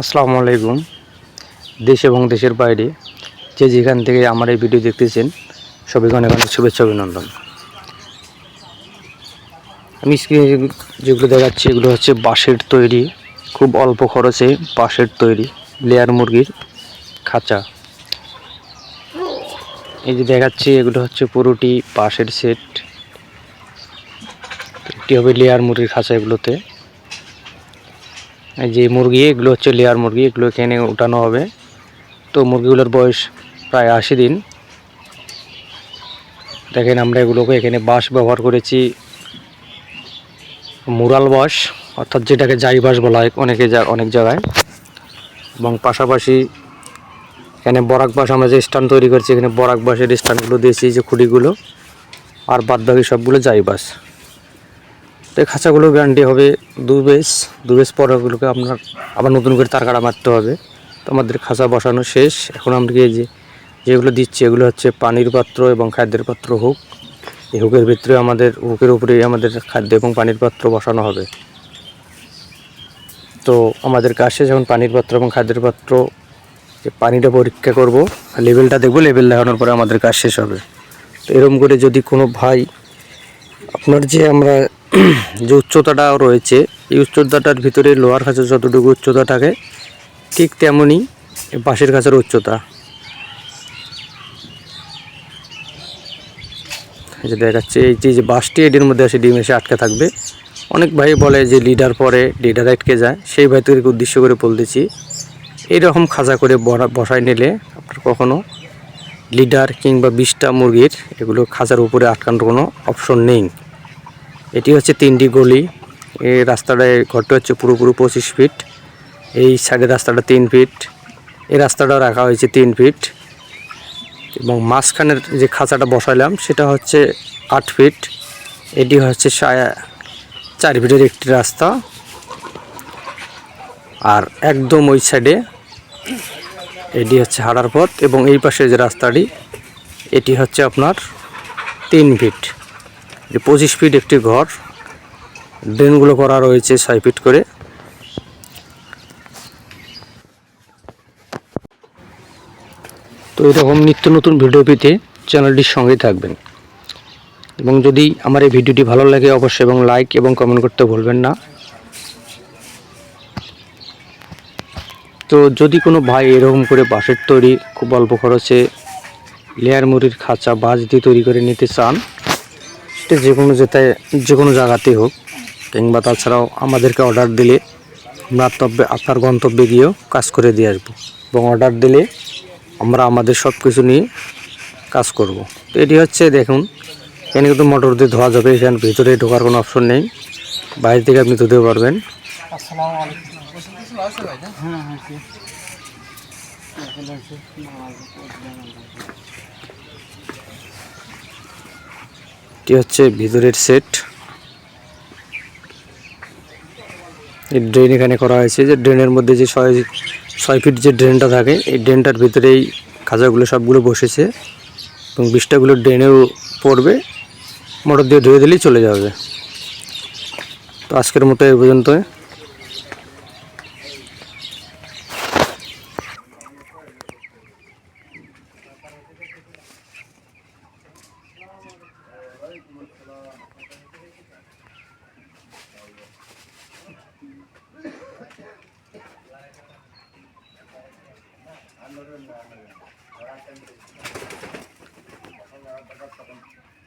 আসসালামু আলাইকুম। দেশ এবং দেশের বাইরে যে যেখান থেকে আমার এই ভিডিও দেখতেছেন, সবাইকে অনেক অনেক শুভেচ্ছা অভিনন্দন। আমি স্ক্রিনে যেগুলো দেখাচ্ছি, এগুলো হচ্ছে বাঁশের তৈরি, খুব অল্প খরচে বাঁশের তৈরি, লেয়ার মুরগির খাঁচা। এই যে দেখাচ্ছি, এগুলো হচ্ছে পুরোটি বাঁশের সেট। একটি হবে লেয়ার মুরগির খাঁচা এগুলোতে। যে মুরগি, এগুলো হচ্ছে লেয়ার মুরগি, এগুলো এখানে উঠানো হবে। তো মুরগিগুলোর বয়স প্রায় আশি দিন। দেখেন আমরা এগুলোকে এখানে বাঁশ ব্যবহার করেছি। মুরাল বাঁশ, অর্থাৎ যেটাকে জাই বাঁশ বলা হয় অনেকে যা অনেক জায়গায়। এবং পাশাপাশি এখানে বরাক বাঁশ আমরা যে স্ট্যান্ড তৈরি করছি, এখানে বরাক বাঁশের স্ট্যান্ডগুলো দিয়েছি যে খুঁটিগুলো। আর বাদবাকি সবগুলো জাই বাঁশ। তো এই খাঁচাগুলো গ্যারান্টি হবে দু বেস দু বেস পর ওগুলোকে আপনার আবার নতুন করে তার কাটা মারতে হবে। তো আমাদের খাঁচা বসানো শেষ। এখন আমরা এই যে, যেগুলো দিচ্ছি এগুলো হচ্ছে পানির পাত্র এবং খাদ্যের পাত্র হুক। এই হুকের ভিতরে আমাদের, হুকের উপরে আমাদের খাদ্য এবং পানির পাত্র বসানো হবে। তো আমাদের কাজ শেষ। পানির পাত্র এবং খাদ্যের পাত্র, যে পানিটা পরীক্ষা করব, লেভেলটা দেখব, লেভেল দেখানোর পরে আমাদের কাজ শেষ হবে। তো এরকম করে যদি কোনো ভাই, আপনার যে আমরা যে উচ্চতাটা রয়েছে, এই উচ্চতাটার ভিতরে লোহার খাঁচার যতটুকু উচ্চতা থাকে, ঠিক তেমনই বাঁশের খাঁচার উচ্চতা। যে দেখাচ্ছে, এই যে বাঁশটি এটির মধ্যে এসে ডিম এসে আটকে থাকবে। অনেক ভাই বলে যে লিডার পরে লিডার আটকে যায়, সেই ভাই ভাইদেরকে উদ্দেশ্য করে বলতেছি এইরকম খাঁচা করে বসায় নিলে আপনার কখনো লিডার কিংবা বিশটা মুরগির এগুলো খাঁচার উপরে আটকানোর কোনো অপশন নেই। এটি হচ্ছে তিনটি গলি। এই রাস্তাটায় ঘরটা হচ্ছে পুরোপুরি পঁচিশ ফিট। এই সাইডের রাস্তাটা তিন ফিট। এই রাস্তাটাও রাখা হয়েছে তিন ফিট। এবং মাঝখানের যে খাঁচাটা বসাইলাম, সেটা হচ্ছে আট ফিট। এটি হচ্ছে চার ফিটের একটি রাস্তা। আর একদম ওই সাইডে এটি হচ্ছে হাঁটার পথ এবং এই পাশে যে রাস্তাটি, এটি হচ্ছে আপনার তিন ফিট। যে পঁচিশ ফিট একটি ঘর, ড্রেনগুলো করা রয়েছে ছয় ফিট করে। তো এরকম নিত্য নতুন ভিডিও পেতে চ্যানেলটির সঙ্গেই থাকবেন। এবং যদি আমার এই ভিডিওটি ভালো লাগে, অবশ্যই এবং লাইক এবং কমেন্ট করতে ভুলবেন না। তো যদি কোনো ভাই এরকম করে বাঁশের তৈরি খুব অল্প খরচে লেয়ার মুড়ির খাঁচা, বাঁশ দিয়ে তৈরি করে নিতে চান সেটা যে কোনো যেটায় যে কোনো জায়গাতেই হোক কিংবা তাছাড়াও আমাদেরকে অর্ডার দিলে আমরা তবে আপনার গন্তব্যে গিয়েও কাজ করে দিয়ে আসব। এবং অর্ডার দিলে আমরা আমাদের সব কিছু নিয়ে কাজ করব। তো এটি হচ্ছে দেখুন এখানে কিন্তু মোটর দিয়ে ধোয়া যাবে এখানে ভিতরে ঢোকার কোনো অপশন নেই। বাইরে থেকে আপনি ধুতে পারবেন। এটি হচ্ছে ভিতরের সেট। এই ড্রেন এখানে করা হয়েছে যে ড্রেনের মধ্যে যে ছয় ছয় ফিট যে ড্রেনটা থাকে, এই ড্রেনটার ভিতরেই খাঁচাগুলো সবগুলো বসেছে এবং বিষটাগুলো ড্রেনেও পড়বে, মোটর দিয়ে ধুয়ে দিলেই চলে যাবে। তো আজকের মতো এই পর্যন্ত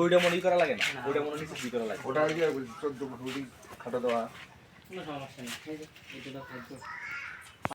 ওইটা মনে করা লাগে না। ওইটা মনে নিচে করা লাগে। ওটা চোদ্দ ফুটি খাটা দেওয়া। কোনো সমস্যা নেই। এটা তো।